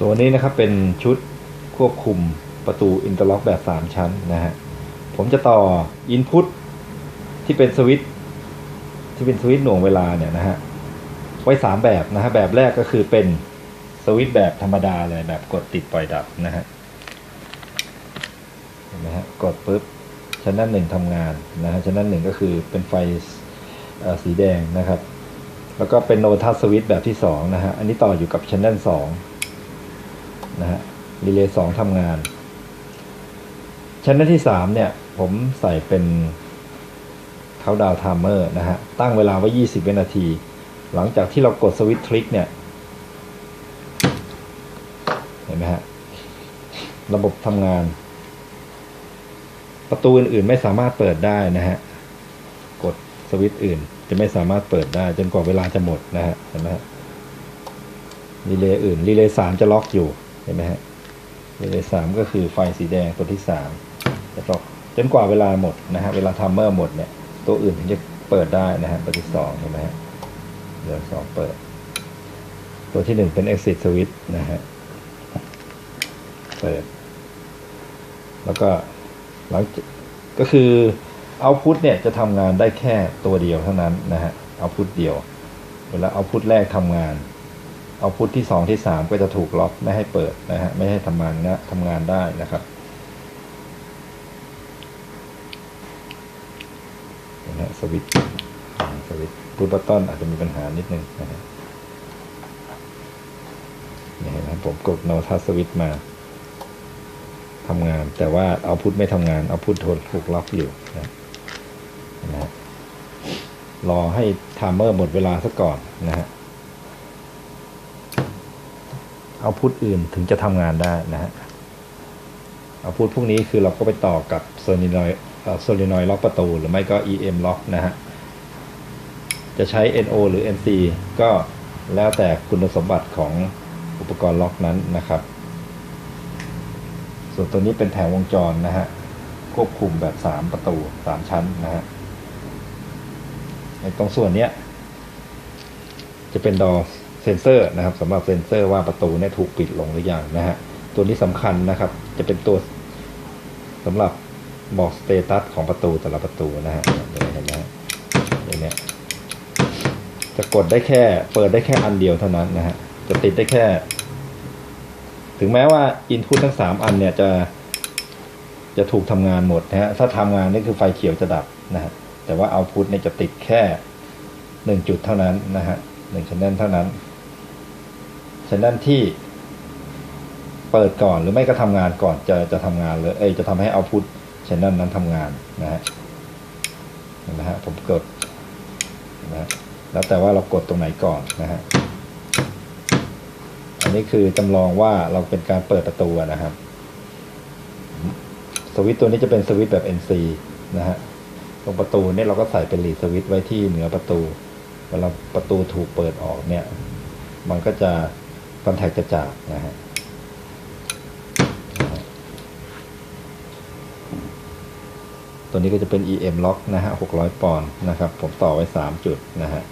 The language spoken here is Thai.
ตัวนี้นะครับเป็นชุดควบคุมประตูอินเตอร์ล็อกแบบ 3 ชั้นนะฮะ ผมจะต่ออินพุตที่เป็นสวิตที่เป็นสวิตหน่วงเวลาเนี่ยนะฮะ ไว้ 3 แบบนะฮะ แบบแรกก็คือเป็นสวิตแบบธรรมดาเลยแบบกดติดปล่อยดับนะฮะเห็นไหมฮะกดปุ๊บชั้นด้านหนึ่งทำงานนะฮะชั้นด้านหนึ่งก็คือเป็นไฟสีแดงนะครับ แล้วก็เป็นโนทัสสวิตแบบที่สองนะฮะอันนี้ต่ออยู่กับชั้นด้านสอง นะฮะรีเลย์สองทำงาน ชั้นที่สามเนี่ย ผมใส่เป็นเขาดาวไทม์เมอร์นะฮะ ตั้งเวลาไว้ 20 วินาที หลังจากที่เรากดสวิตช์ทริกเนี่ย เห็นไหมฮะ ระบบทำงาน ประตูอื่นๆไม่สามารถเปิดได้นะฮะ กดสวิตช์อื่นจะไม่สามารถเปิดได้จนกว่าเวลาจะหมดนะฮะเห็นไหมฮะรีเลย์อื่นรีเลย์สามจะล็อกอยู่ เห็นไหมฮะรีเลย์สามก็คือไฟสีแดงตัวที่สามจะล็อกจนกว่าเวลาหมดนะฮะเวลาทัมเมอร์หมดเนี่ยตัวอื่นถึงจะเปิดได้นะฮะตัวที่สองเห็นไหมฮะเดี๋ยวสองเปิด ตัวที่หนึ่งเป็น exit switch นะฮะเปิด แล้วก็หลังก็คือเอาพุทเนี่ยจะทำงานได้แค่ตัวเดียวเท่านั้นนะฮะเอาพุทเดียว เวลาเอาพุทแรกทำงาน เอาพุทที่สองที่สามก็จะถูกล็อกไม่ให้เปิดนะฮะไม่ให้ทำงานนะทำงานได้นะครับนะฮะสวิตสวิตช์รูทบัตตอนอาจจะมีปัญหานิดนึงนะฮะนี่เห็นไหมผมกดโนทัสสวิตมาทำงาน แต่ว่าเอาพุทไม่ทำงาน เอาพุทโทนถูกล็อกอยู่นะนะฮะรอให้ไทม์เมอร์หมดเวลาซะก่อนนะฮะ เอาพุทอื่นถึงจะทำงานได้นะฮะเอาพุทพวกนี้คือเราก็ไปต่อกับโซลินอยโซลินอยล็อกประตู หรือไม่ก็ EM ล็อกนะฮะจะใช้ NO หรือ NC ก็แล้วแต่คุณสมบัติของอุปกรณ์ล็อกนั้นนะครับ ส่วนตัวนี้เป็นแผงวงจรนะฮะควบคุมแบบ 3 ประตู 3 ชั้นนะฮะในตรงส่วนเนี้ยจะเป็นดอ เซนเซอร์นะครับสำหรับเซนเซอร์ว่าประตูเนี่ยถูกปิดลงหรือยังนะฮะตัวนี้สำคัญนะครับ จะเป็นตัวสำหรับบอกสเตตัสของประตูแต่ละประตูนะฮะเดี๋ยวเห็นไหมฮะเดี๋ยวเนี้ยจะกดได้แค่เปิดได้แค่อันเดียวเท่านั้นนะฮะจะติดได้แค่ ถึงแม้ว่าอินพุตทั้งสามอันเนี่ยจะจะถูกทำงานหมดนะฮะถ้าทำงานนี่คือไฟเขียวจะดับนะฮะแต่ว่าเอาพุตเนี่ยจะติดแค่หนึ่งจุดเท่านั้นนะฮะหนึ่งชันแนลเท่านั้น ชันแนที่เปิดก่อนหรือไม่ก็ทำงานก่อนจะจะทำงานเลยเอ้จะทำให้เอาพุตชันแนลนั้นทำงานนะฮะนไหมฮะผมกดนะฮะแล้วแต่ว่าเรากดตรงไหนก่อนนะฮะอันนี้คือจำลองว่าเราเป็นการเปิดประตูนะครับ สวิตตัวนี้จะเป็นสวิตแบบ NC นะฮะตรงประตูเนี่ยเราก็ใส่เป็นลีสวิตไว้ที่เหนือประตูเวลาประตูถูกเปิดออกเนี่ย มันก็จะ คอนแทคจะจากนะฮะนะฮะตัวนี้ก็จะเป็น EM lock นะฮะ600 ปอนด์นะครับ ผมต่อไว้ 3 จุดนะฮะ